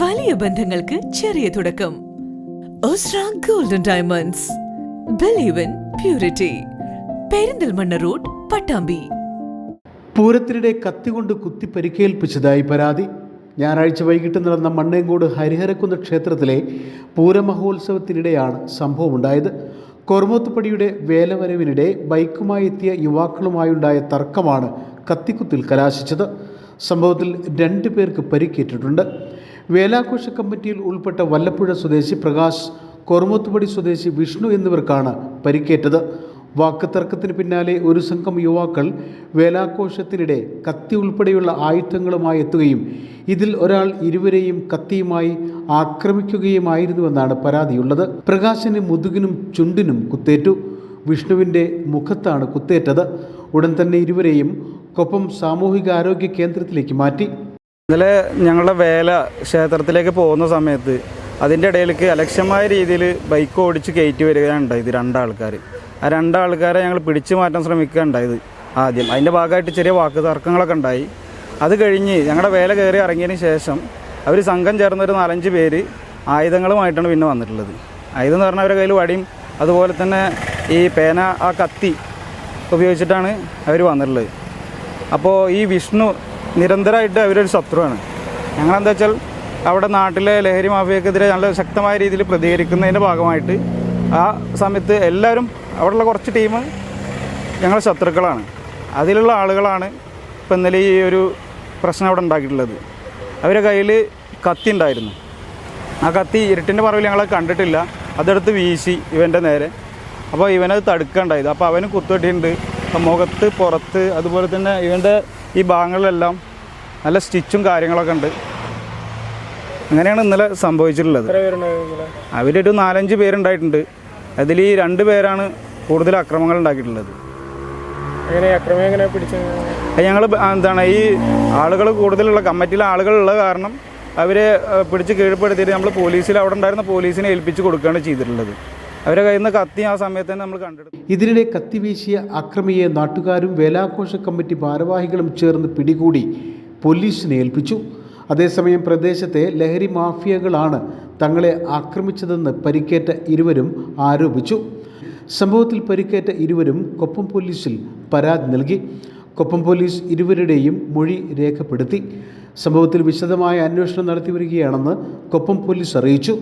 വലിയ ബന്ധങ്ങൾക്ക് ചെറിയ തുടക്കം. Golden diamonds believe in purity Perinthalmanna road Pattambi. പൂരത്തിനിടെ കത്തികൊണ്ട് കുത്തി പരിക്കേൽപ്പിച്ചതായി പരാതി. ഞായറാഴ്ച വൈകിട്ട് നടന്ന മണ്ണേങ്കോട് ഹരിഹരക്കുന്ന് ക്ഷേത്രത്തിലെ പൂരമഹോത്സവത്തിനിടെയാണ് സംഭവമുണ്ടായത്. കൊർമോത്തുപടിയുടെ വേലവരവിനിടെ ബൈക്കുമായി എത്തിയ യുവാക്കളുമായുണ്ടായ തർക്കമാണ് കത്തിക്കുത്തിൽ കലാശിച്ചത്. സംഭവത്തിൽ രണ്ടു പേർക്ക് പരിക്കേറ്റിട്ടുണ്ട്. വേലാഘോഷ കമ്മിറ്റിയിൽ ഉൾപ്പെട്ട വല്ലപ്പുഴ സ്വദേശി പ്രകാശ് കൊറുമത്തുപടി സ്വദേശി വിഷ്ണു എന്നിവർക്കാണ് പരിക്കേറ്റത്. വാക്കുതർക്കത്തിന് പിന്നാലെ ഒരു സംഘം യുവാക്കൾ വേലാഘോഷത്തിനിടെ കത്തി ഉൾപ്പെടെയുള്ള ആയുധങ്ങളുമായി എത്തുകയും ഇതിൽ ഒരാൾ ഇരുവരെയും കത്തിയുമായി ആക്രമിക്കുകയുമായിരുന്നുവെന്നാണ് പരാതിയുള്ളത്. പ്രകാശിന് മുതുകിനും ചുണ്ടിനും കുത്തേറ്റു. വിഷ്ണുവിന്റെ മുഖത്താണ് കുത്തേറ്റത്. ഉടൻ തന്നെ ഇരുവരെയും കൊപ്പം സാമൂഹിക ആരോഗ്യ കേന്ദ്രത്തിലേക്ക് മാറ്റി. ഇന്നലെ ഞങ്ങളുടെ വേല ക്ഷേത്രത്തിലേക്ക് പോകുന്ന സമയത്ത് അതിന്റെ ഇടയിലേക്ക് അലക്ഷ്യമായ രീതിയിൽ ബൈക്ക് ഓടിച്ച് കയറ്റി വരികയാണ് ഉണ്ടായത് രണ്ടാൾക്കാർ ആ രണ്ടാൾക്കാരെ ഞങ്ങൾ പിടിച്ചു മാറ്റാൻ ശ്രമിക്കുക ഉണ്ടായത് ആദ്യം. അതിന്റെ ഭാഗമായിട്ട് ചെറിയ വാക്ക് തർക്കങ്ങളൊക്കെ ഉണ്ടായി. അത് കഴിഞ്ഞ് ഞങ്ങളുടെ വേല കയറി ഇറങ്ങിയതിന് ശേഷം അവർ സംഘം ചേർന്ന ഒരു നാലഞ്ച് പേര് ആയുധങ്ങളുമായിട്ടാണ് പിന്നെ വന്നിട്ടുള്ളത്. ആയുധം എന്ന് പറഞ്ഞാൽ അവരുടെ കയ്യിൽ വടിയും അതുപോലെ തന്നെ ഈ പേന ആ കത്തി ഉപയോഗിച്ചിട്ടാണ് അവർ വന്നിട്ടുള്ളത്. അപ്പോൾ ഈ വിഷ്ണു നിരന്തരമായിട്ട് അവരൊരു ശത്രുവാണ്. ഞങ്ങളെന്താ വെച്ചാൽ അവിടെ നാട്ടിലെ ലഹരി മാഫിയക്കെതിരെ നല്ല ശക്തമായ രീതിയിൽ പ്രതികരിക്കുന്നതിന്റെ ഭാഗമായിട്ട് ആ സമയത്ത് എല്ലാവരും അവിടെയുള്ള കുറച്ച് ടീം ഞങ്ങൾ ശത്രുക്കളാണ്. അതിലുള്ള ആളുകളാണ് ഇപ്പം ഇന്നലെ ഈ ഒരു പ്രശ്നം അവിടെ ഉണ്ടാക്കിയിട്ടുള്ളത്. അവരുടെ കയ്യിൽ കത്തി ഉണ്ടായിരുന്നു. ആ കത്തി ഇരുട്ടിന്റെ പറവിൽ ഞങ്ങളെ കണ്ടിട്ടില്ല. അതെടുത്ത് വീശി ഇവന്റെ നേരെ. അപ്പോൾ ഇവനത് തടുക്കണ്ടായത്. അപ്പോൾ അവന് കുത്തുവെട്ടിയിട്ടുണ്ട് മുഖത്ത് പുറത്ത് അതുപോലെ തന്നെ ഇവന്റെ ഈ ഭാഗങ്ങളിലെല്ലാം നല്ല സ്റ്റിച്ചും കാര്യങ്ങളൊക്കെ ഉണ്ട്. അങ്ങനെയാണ് ഇന്നലെ സംഭവിച്ചിട്ടുള്ളത്. അവരൊരു നാലഞ്ച് പേരുണ്ടായിട്ടുണ്ട്. അതിൽ ഈ രണ്ട് പേരാണ് കൂടുതൽ അക്രമങ്ങൾ ഉണ്ടാക്കിയിട്ടുള്ളത്. ഞങ്ങൾ എന്താണ് ഈ ആളുകൾ കൂടുതലുള്ള കമ്മിറ്റിയിലെ ആളുകളുള്ള കാരണം അവരെ പിടിച്ച് കീഴ്പ്പെടുത്തിയിട്ട് നമ്മൾ പോലീസിൽ അവിടെ ഉണ്ടായിരുന്ന പോലീസിനെ ഏൽപ്പിച്ച് കൊടുക്കുകയാണ് ചെയ്തിട്ടുള്ളത്. അവരെ കയ്യിൽ നിന്ന് കത്തി ആ സമയത്ത് തന്നെ നമ്മൾ കണ്ടെടുത്തു. ഇതിനിടെ കത്തി വീശിയ അക്രമിയെ നാട്ടുകാരും വേലാഘോഷ കമ്മിറ്റി ഭാരവാഹികളും ചേർന്ന് പിടികൂടി പോലീസിനെ ഏൽപ്പിച്ചു. അതേസമയം പ്രദേശത്തെ ലഹരി മാഫിയകളാണ് തങ്ങളെ ആക്രമിച്ചതെന്ന് പരിക്കേറ്റ ഇരുവരും ആരോപിച്ചു. സംഭവത്തിൽ പരിക്കേറ്റ ഇരുവരും കൊപ്പം പോലീസിൽ പരാതി നൽകി. കൊപ്പം പോലീസ് ഇരുവരുടെയും മൊഴി രേഖപ്പെടുത്തി. സംഭവത്തിൽ വിശദമായ അന്വേഷണം നടത്തി വരികയാണെന്ന് കൊപ്പം പോലീസ് അറിയിച്ചു.